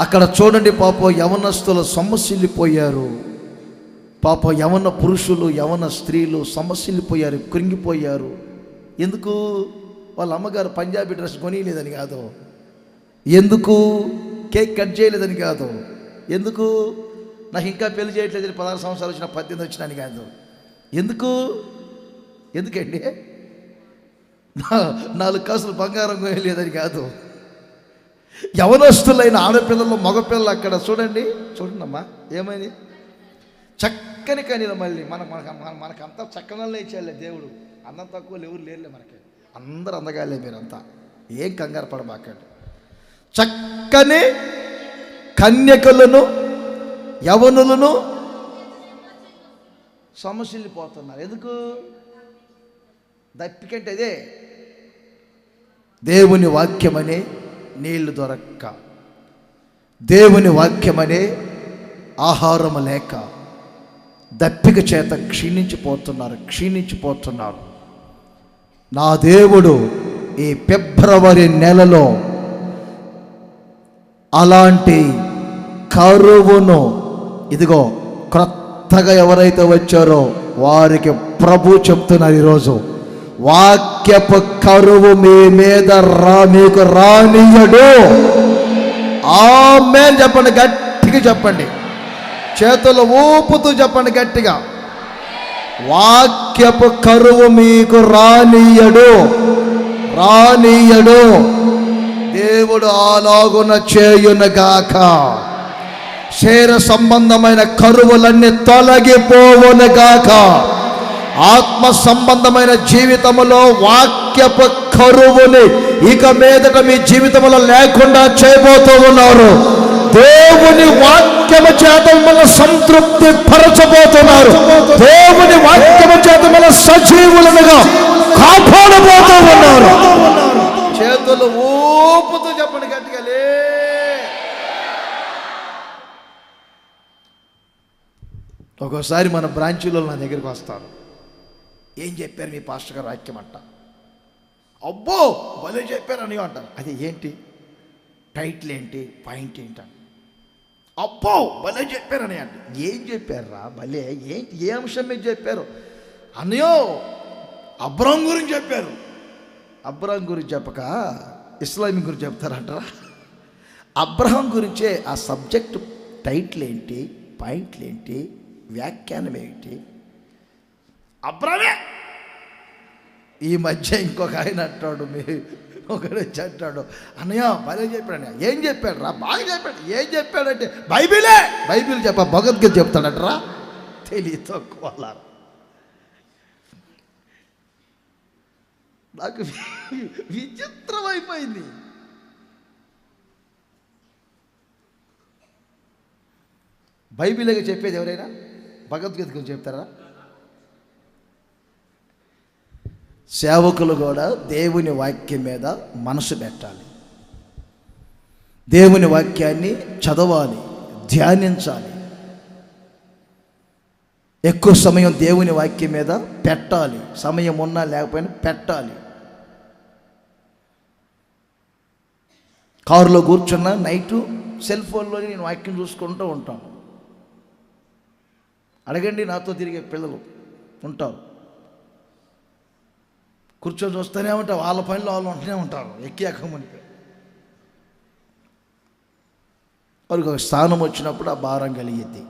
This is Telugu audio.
అక్కడ చూడండి పాప యవనస్తుల సమస్యలిపోయారు పాప యవన పురుషులు యవన స్త్రీలు సమస్యలిపోయారు కృంగిపోయారు. ఎందుకు? వాళ్ళ అమ్మగారు పంజాబీ డ్రెస్ కొనియలేదని కాదు. ఎందుకు? కేక్ కట్ చేయలేదని కాదు. ఎందుకు? నాకు ఇంకా పెళ్ళి చేయట్లేదు పదహారు సంవత్సరాలు వచ్చిన పద్దెనిమిది వచ్చినాని కాదు. ఎందుకు? ఎందుకండి నాలుగు కాసులు బంగారం కొనలేదని కాదు. యవనస్తులైన ఆడపిల్లలు మగపిల్లలు అక్కడ చూడండి. చూడండమ్మా ఏమైంది? చక్కని కనీలు మళ్ళీ మన మనకు మనకంతా చక్కనల్ని ఇచ్చేయాలి దేవుడు. అందం తక్కువ ఎవరు లేరులే మనకి. అందరు అందగాలే మీరంతా ఏం కంగారు పడబాకండి చక్కని కన్యకలను యవనులను సమస్యలిపోతున్నారు ఎందుకు? దప్పికంటే అదే దేవుని వాక్యమనే నీళ్ళు దొరక్క. దేవుని వాక్యమనే ఆహారము లేక దప్పిక చేత క్షీణించిపోతున్నారు క్షీణించిపోతున్నారు. నా దేవుడు ఈ ఫిబ్రవరి నెలలో అలాంటి కరువును ఇదిగో క్రొత్తగా ఎవరైతే వచ్చారో వారికి ప్రభు చెప్తున్నారు ఈరోజు. వాక్యపు కరువు మీ మీద రా మీకు రానియడు ఆమెన్ చెప్పండి గట్టిగా చెప్పండి. చేతులు ఊపుతూ చెప్పండి గట్టిగా. వాక్యపు కరువు మీకు రానియడు రానియడు దేవుడు అలాగున చేయునగాక. శరీర సంబంధమైన కరువులన్నీ తొలగిపోవునుగాక. ఆత్మ సంబంధమైన జీవితములో వాక్యపు కరువుని ఇక మీదట మీ జీవితంలో లేకుండా చేయబోతూ ఉన్నారు. దేవుని వాక్యము చేత మిమ్మల్ని సంతృప్తి పరచబోతున్నారు. దేవుని వాక్యము చేత మిమ్మల్ని సజీవులనుగా కాపాడబోతూ ఉన్నారు. చేతులు ఊపుతూ చెప్పండి గట్టిగా ఒక్కోసారి మన బ్రాంచీలో నా దగ్గరికి వస్తారు. ఏం చెప్పారు మీ పాస్టర్ గారు వాక్యం అంట అబ్బో భలే చెప్పారని అంటారు. అది ఏంటి? టైటిల్ ఏంటి? పాయింట్ ఏంటి అంట అబ్బో భలే చెప్పారని అంట ఏం చెప్పారా భలే ఏంటి ఏ అంశం మీద చెప్పారు? అన్నయో అబ్రాం గురించి చెప్పారు. అబ్రాం గురించి చెప్పక ఇస్లామీ గురించి చెప్తారంటారా? అబ్రహం గురించే ఆ సబ్జెక్ట్ టైటిల్ ఏంటి? పాయింట్లు ఏంటి? వ్యాఖ్యానం ఏంటి? అబ్రమే. ఈ మధ్య ఇంకొక ఆయన అంటాడు మీ ఒకడు అంటాడు అన్నయ్య భలే చెప్పాడు అన్నయ్య ఏం చెప్పాడు రా బాగా చెప్పాడు ఏం చెప్పాడంటే బైబిలే బైబిల్ చెప్ప భగవద్గీత చెప్తాడట్రా తెలియ తక్కువ నాకు వి- విచిత్రం అయిపోయింది బైబిల్గా చెప్పేది ఎవరైనా? భగవద్గీత గురించి చెప్తారా? సేవకులు కూడా దేవుని వాక్యం మీద మనసు పెట్టాలి. దేవుని వాక్యాన్ని చదవాలి ధ్యానించాలి. ఎక్కువ సమయం దేవుని వాక్యం మీద పెట్టాలి. సమయం ఉన్నా లేకపోయినా పెట్టాలి. కారులో కూర్చున్నా నైటు సెల్ ఫోన్లో నేను వాక్యం చూసుకుంటూ ఉంటాను. అడగండి నాతో తిరిగే పిల్లలు ఉంటారు. కూర్చొని చూస్తూనే ఉంటారు వాళ్ళ పనిలో వాళ్ళు ఉంటూనే ఉంటారు. ఎక్కి ఎక్కమని వారికి ఒక స్థానం వచ్చినప్పుడు ఆ భారం కలిగింది.